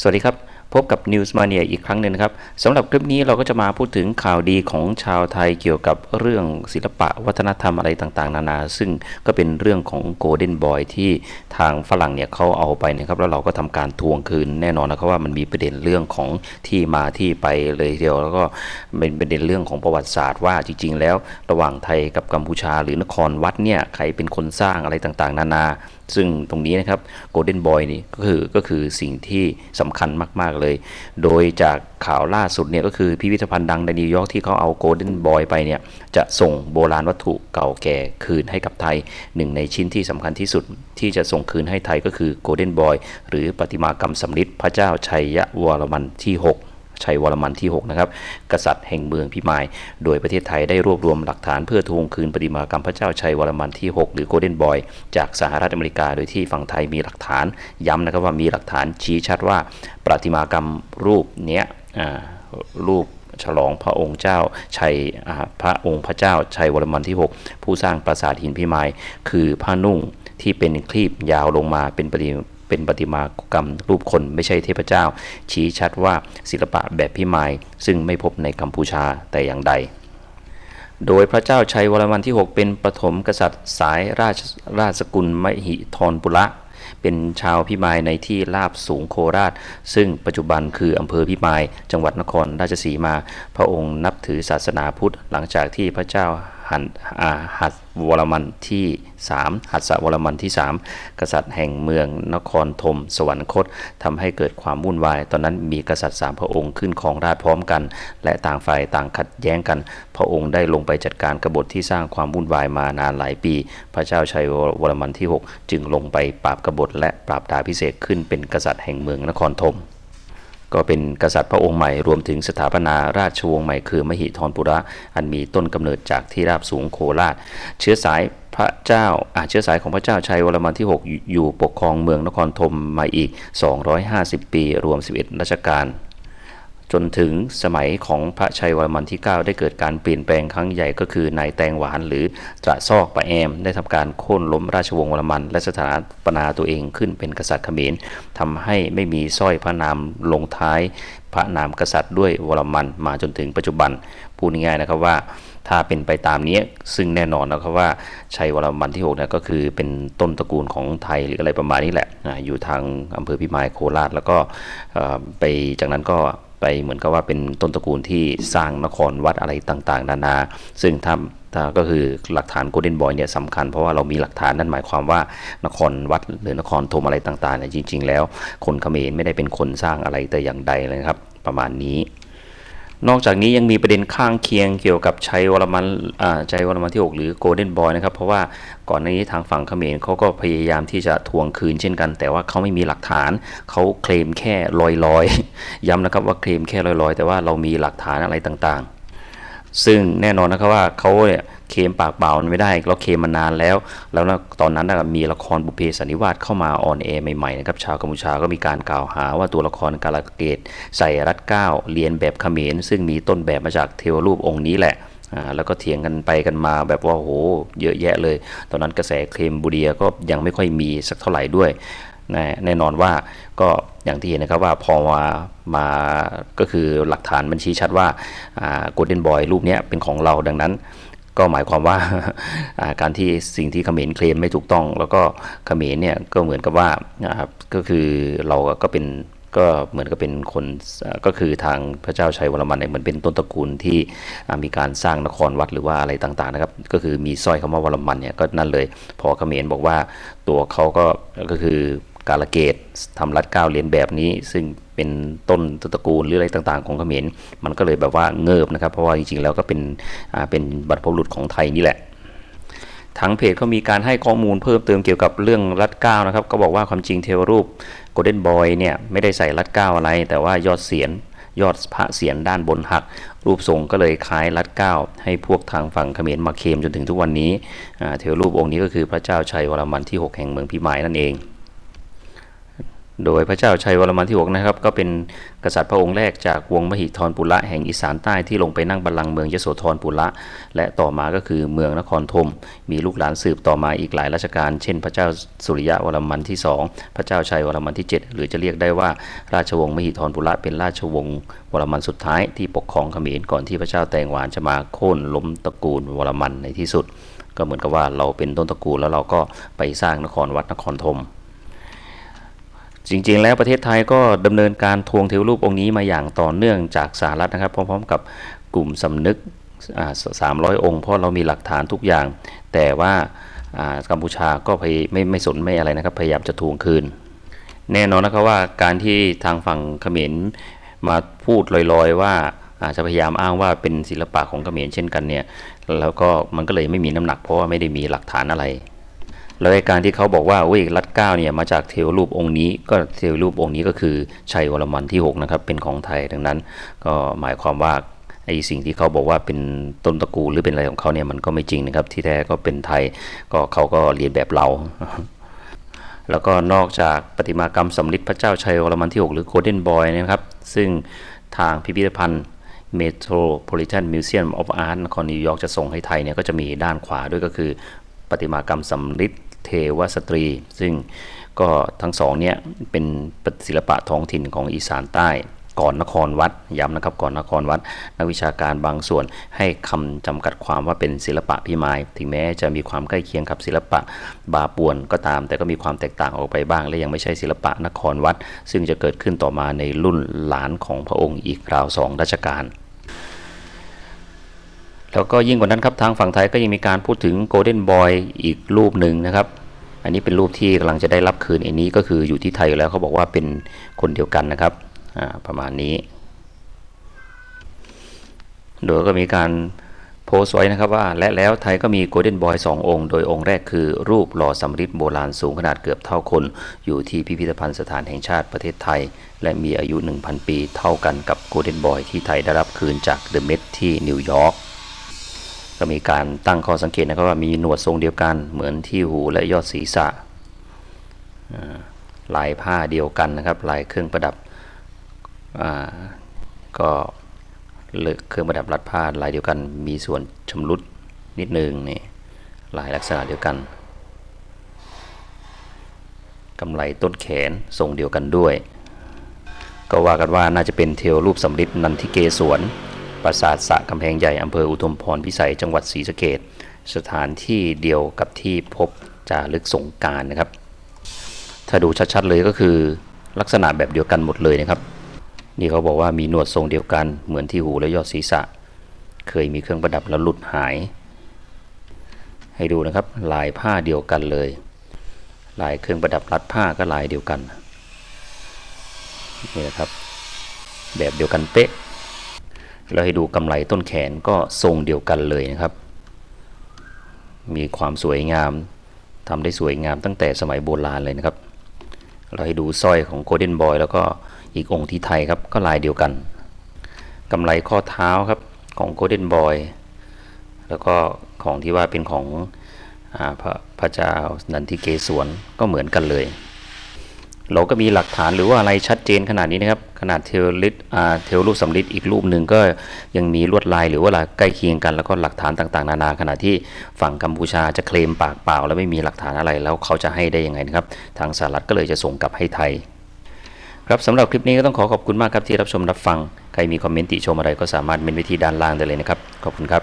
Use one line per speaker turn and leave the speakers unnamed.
สวัสดีครับ พบกับ News Mania อีกครั้งหนึ่งนะครับสำหรับคลิปนี้เราก็จะมาพูดถึงข่าวดีของชาวไทยเกี่ยวกับเรื่องศิลปะวัฒนธรรมอะไรต่างๆ นานา ซึ่งก็เป็นเรื่องของ Golden Boy ที่ทางฝรั่งเนี่ยเขาเอาไปนะครับ แล้วเราก็ทำการทวงคืนแน่นอนนะครับว่ามันมีประเด็นเรื่องของที่มาที่ไปเลยทีเดียว แล้วก็เป็นประเด็นเรื่องของประวัติศาสตร์ว่าจริง ๆ แล้ว ระหว่างไทยกับกัมพูชา หรือนครวัดเนี่ยใครเป็นคนสร้างอะไรต่างๆ นานา ซึ่งตรงนี้นะครับ Golden Boy นี่ก็คือก็คือสิ่งที่สำคัญมาก ๆ เลย โดยจากข่าวล่าสุดเนี่ยก็คือพิพิธภัณฑ์ดังในนิวยอร์กที่เขาเอา Golden Boy ไปเนี่ยจะส่งโบราณวัตถุเก่าแก่คืนให้กับไทยหนึ่งในชิ้นที่สำคัญที่สุดที่จะส่งคืนให้ไทยก็คือ Golden Boy หรือประติมากรรมสำริดพระเจ้าชัยยวรมันที่ 6 ชัยวรมันที่ 6 นะครับ กษัตริย์แห่งเมืองพิมาย โดยประเทศไทยได้รวบรวมหลักฐานเพื่อทวงคืนประติมากรรมพระเจ้าชัยวรมันที่ 6 หรือโกลเด้นบอยจากสหรัฐอเมริกา โดยที่ฝั่งไทยมีหลักฐานย้ำนะครับว่ามีหลักฐานชี้ชัดว่าประติมากรรมรูปเนี้ยรูปฉลองพระองค์เจ้าชัยพระองค์พระเจ้าชัยวรมันที่ 6 ผู้สร้างปราสาทหินพิมาย คือผ้านุ่งที่เป็นคลีบยาวลงมาเป็นปฏิ เป็นประติมากรรมรูปคนไม่ใช่เทพเจ้า ชี้ชัดว่าศิลปะแบบพิมายซึ่งไม่พบในกัมพูชาแต่อย่างใด โดยพระเจ้าชัยวรมันที่ 6 เป็นปฐมกษัตริย์สายราชราชสกุลมหิธรปุระเป็นชาวพิมายในที่ราบสูงโคราช ซึ่งปัจจุบันคืออำเภอพิมาย จังหวัดนครราชสีมา พระองค์นับถือศาสนาพุทธหลังจากที่พระเจ้า หันหัสวรมันที่ 3 หัสวรมันที่ 3 กษัตริย์แห่งเมืองนครธมสวรรคตทำให้เกิดความวุ่นวาย ตอนนั้นมีกษัตริย์สามพระองค์ขึ้นของราชพร้อมกัน และต่างฝ่ายต่างขัดแย้งกัน พระองค์ได้ลงไปจัดการกบฏที่สร้างความวุ่นวายมานานหลายปี พระเจ้าชัยวรมันที่ 6 จึงลงไปปราบกบฏและปราบดาพิเศษขึ้นเป็นกษัตริย์แห่งเมืองนครธม ก็เป็นกษัตริย์พระองค์ใหม่รวมถึงสถาปนาราชวงศ์ใหม่คือ มหิธรปุระ อันมีต้นกำเนิดจากที่ราบสูงโคราช เชื้อสายพระเจ้าอาเชื้อสายของพระเจ้าชัยวรมันที่ 6 อยู่อยู่ปกครองเมืองนครธมมาอีก 250 ปี รวม 11รัชกาล จนถึงสมัยของพระชัยวรมันที่ 9 ได้เกิดการเปลี่ยนแปลงครั้งใหญ่ก็คือนายแตงหวานหรือตระซอกปะแอม ได้ทำการโค่นล้มราชวงศ์วรมัน และสถาปนาตัวเองขึ้นเป็นกษัตริย์เขมรทำให้ไม่มีสร้อยพระนามลงท้าย พระนามกษัตริย์ด้วยวรมันมาจนถึงปัจจุบันพูดง่ายๆนะครับว่าถ้าเป็นไปตามนี้ซึ่งแน่นอนนะครับว่าชัยวรมันที่6เนี่ยก็คือเป็นต้นตระกูลของไทยหรืออะไรประมาณนี้แหละอยู่ทางอำเภอพิมายโคราชแล้วก็ไปจากนั้นก็ ไปเหมือนกับว่าเป็นต้นตระกูลที่สร้างนครวัดอะไรต่างๆ นานา ซึ่งถ้าถ้าก็คือหลักฐานโกลเด้นบอยเนี่ยสำคัญเพราะว่าเรามีหลักฐานนั่นหมายความว่านครวัดหรือนครธมอะไรต่างๆเนี่ยจริง ๆ แล้ว คนเขมรไม่ได้เป็นคนสร้างอะไรแต่อย่างใดเลยครับ ประมาณนี้ นอกจากนี้ยังมีประเด็นข้างเคียงเกี่ยวกับชัยวรมันชัยวรมันที่ 6 หรือโกลเด้นบอยนะครับ เพราะว่าก่อนหน้านี้ทางฝั่งเขมรเขาก็พยายามที่จะทวงคืนเช่นกัน แต่ว่าเขาไม่มีหลักฐาน เขาเคลมแค่ลอยๆ ย้ำนะครับว่าเคลมแค่ลอยๆ แต่ว่าเรามีหลักฐานอะไรต่างๆ ซึ่งแน่นอนนะครับว่าเขาเนี่ย เคลมปากเปล่าไม่ได้ เราเคลมมานานแล้ว แล้วตอนนั้นมีละครบุพเพสันนิวาสเข้ามาออนแอร์ใหม่ๆนะครับชาวกัมพูชาก็มีการกล่าวหาว่าตัวละครกาลเกตใส่รัดเก้าเรียนแบบเขมรซึ่งมีต้นแบบมาจากเทวรูปองค์นี้แหละแล้วก็เถียงกันไปกันมาแบบว่าโหเยอะแยะเลย ตอนนั้นกระแสเคลมบูเดียก็ยังไม่ค่อยมีสักเท่าไหร่ด้วยแน่แน่นอนว่าก็อย่างที่เห็นนะครับว่าพอมามาก็คือหลักฐานมันชี้ชัดว่าโกลเด้นบอยรูปนี้เป็นของเราดังนั้น ก็หมายความว่าการที่สิ่งที่เขมรเคลมไม่ถูกต้อง แล้วก็เขมรเนี่ยก็เหมือนกับว่าก็คือเราก็เป็นก็เหมือนกับเป็นคนก็คือทางพระเจ้าชัยวรมันเนี่ยเหมือนเป็นต้นตระกูลที่มีการสร้างนครวัดหรือว่าอะไรต่างๆนะครับก็คือมีสร้อยคำว่าวรมันเนี่ยก็นั่นเลย พอเขมรบอกว่าตัวเขาก็ก็คือ กาลเกตทำรัดเก้าเรียนแบบนี้ ซึ่งเป็นต้นตระกูลหรืออะไรต่างๆ ของเขมรมันก็เลยแบบว่าเงิบนะครับ เพราะว่าจริงๆแล้วก็เป็นเป็นบรรพบุรุษของไทยนี่แหละทั้งเพจเขามีการให้ข้อมูลเพิ่มเติมเกี่ยวกับเรื่องรัดเก้านะครับ ก็บอกว่าความจริงเทวรูปโกลเด้นบอยเนี่ยไม่ได้ใส่รัดเก้าอะไร แต่ว่ายอดเสียนยอดพระเสียนด้านบนหัก รูปทรงก็เลยคล้ายรัดเก้าให้พวกทางฝั่งเขมรมาเคมจนถึงทุกวันนี้เทวรูปองค์นี้ก็คือพระเจ้าชัยวรมันที่ 6 แห่งเมืองพิมายนั่นเอง โดยพระเจ้าชัยวรมันที่6นะครับ ก็เป็นกษัตริย์พระองค์แรกจากวงมหิธรปุระแห่งอีสานใต้ที่ลงไปนั่งบัลลังก์เมืองยโสธรปุระและต่อมาก็คือเมืองนครธมมีลูกหลานสืบต่อมาอีกหลายราชการ เช่น พระเจ้าสุริยะวรมันที่ 2 พระเจ้าชัยวรมันที่ 7 หรือจะเรียกได้ว่าราชวงศ์มหิธรปุระเป็นราชวงศ์วรมันสุดท้ายที่ปกครองเขมรก่อนที่พระเจ้าแตงหวานจะมาโค่นล้มตระกูลวรมันในที่สุด ก็เหมือนกับว่าเราเป็นต้นตระกูลแล้วเราก็ไปสร้างนครวัดนครธม จริงๆ แล้วประเทศไทยก็ดำเนินการทวงเทวรูปองค์นี้มาอย่างต่อเนื่องจากสหรัฐนะครับ พร้อม ๆ กับกลุ่มสำนึกสามร้อยองค์ เพราะเรามีหลักฐานทุกอย่าง แต่ว่ากัมพูชาก็ไม่ไม่สนไม่อะไรนะครับ พยายามจะทวงคืน แน่นอนนะครับว่าการที่ทางฝั่งเขมรมาพูดลอยๆ ว่าอาจจะพยายามอ้างว่าเป็นศิลปะของเขมรเช่นกันเนี่ยแล้วก็มันก็เลยไม่มีน้ำหนักเพราะว่าไม่ได้มีหลักฐานอะไร แล้วการที่เขาบอกว่าอุ้ยรัดเก้าเนี่ยมาจากเทวรูปองค์นี้ ก็เทวรูปองค์นี้ก็คือชัยวรมันที่6นะครับเป็นของไทยดังนั้น ก็หมายความว่าไอ้สิ่งที่เขาบอกว่าเป็นต้นตระกูลหรือเป็นอะไรของเขาเนี่ยมันก็ไม่จริงนะครับ ที่แท้ก็เป็นไทยก็เขาก็เรียนแบบเรา แล้วก็นอกจากประติมากรรมสำริดพระเจ้าชัยวรมันที่ 6 หรือ Golden Boy นะครับ ซึ่งทางพิพิธภัณฑ์ Metropolitan Museum of Art นครนิวยอร์กจะส่งให้ไทยเนี่ยก็จะมีด้านขวาด้วยก็คือประติมากรรมสำริด เทวสตรี ซึ่งก็ทั้งสองเนี่ยเป็นศิลปะท้องถิ่นของอีสานใต้ก่อนนครวัดย้ำนะครับก่อนนครวัด นักวิชาการบางส่วนให้คำจำกัดความว่าเป็นศิลปะพิมาย ถึงแม้จะมีความใกล้เคียงกับศิลปะบาปวนก็ตาม แต่ก็มีความแตกต่างออกไปบ้าง และยังไม่ใช่ศิลปะนครวัด ซึ่งจะเกิดขึ้นต่อมาในรุ่นหลานของพระองค์อีกราวสองรัชกาล แล้วก็ยิ่งกว่านั้นครับทางฝั่งไทยก็ยังมีการพูดถึงโกลเด้นบอยอีกรูปหนึ่งนะครับ อันนี้เป็นรูปที่กำลังจะได้รับคืนอันนี้ก็คืออยู่ที่ไทยอยู่แล้วเขาบอกว่าเป็นคนเดียวกันนะครับประมาณนี้ โดยก็มีการโพสต์ไว้นะครับว่าและแล้วไทยก็มีโกลเด้นบอยสององค์ โดยองค์แรกคือรูปหล่อสำริดโบราณสูงขนาดเกือบเท่าคน อยู่ที่พิพิธภัณฑ์สถานแห่งชาติประเทศไทย และมีอายุ 1,000 ปีเท่ากันกับโกลเด้นบอยที่ไทยได้รับคืนจากเดอะเมทที่นิวยอร์ก ก็มีการตั้งข้อสังเกตนะครับว่ามีหนวดทรงเดียวกัน เหมือนที่หูและยอดศีรษะลายผ้าเดียวกันนะครับ ลายเครื่องประดับก็เครื่องประดับรัดผ้าลายเดียวกัน มีส่วนชำรุดนิดนึงนี่ลายลักษณะเดียวกันกำไรต้นแขนทรงเดียวกันด้วย ก็ว่ากันว่าน่าจะเป็นเทวรูปสำริดนันทิเกศวร ปราสาทสะกำแพงใหญ่อำเภออุทุมพรพิสัยจังหวัดศรีสะเกดสถานที่เดียวกับที่พบจารึกสงการนะครับ ถ้าดูชัดๆเลยก็คือลักษณะแบบเดียวกันหมดเลยนะครับ นี่เขาบอกว่ามีหนวดทรงเดียวกันเหมือนที่หูและยอดศีรษะ เคยมีเครื่องประดับแล้วหลุดหาย ให้ดูนะครับลายผ้าเดียวกันเลย ลายเครื่องประดับรัดผ้าก็ลายเดียวกันนี่นะครับ แบบเดียวกันเป๊ะ แล้วให้ดูกำไรต้นแขนก็ทรงเดียวกันเลยนะครับ มีความสวยงามทำได้สวยงามตั้งแต่สมัยโบราณเลยนะครับ เราให้ดูสร้อยของโกลเด้นบอยแล้วก็อีกองค์ที่ไทยครับก็ลายเดียวกันกำไรข้อเท้าครับของโกลเด้นบอยแล้วก็ของที่ว่าเป็นของพระพระเจ้านันทิเกศวรก็เหมือนกันเลย เราก็มีหลักฐานหรือว่าอะไรชัดเจนขนาดนี้นะครับ ขนาดเทวลิตเทวรูปสำริดอีกรูปหนึ่งก็ยังมีลวดลายหรือว่าใกล้เคียงกัน แล้วก็หลักฐานต่างๆ นานาขณะที่ฝั่งกัมพูชาจะเคลมปากเปล่า แล้วไม่มีหลักฐานอะไรแล้วเขาจะให้ได้ยังไงนะครับ ทางสหรัฐก็เลยจะส่งกลับให้ไทย ครับสำหรับคลิปนี้ก็ต้องขอขอบคุณมากครับที่รับชมรับฟัง ใครมีคอมเมนต์ติชมอะไรก็สามารถเมนไว้ที่ด้านล่างได้เลยนะครับ ขอบคุณครับ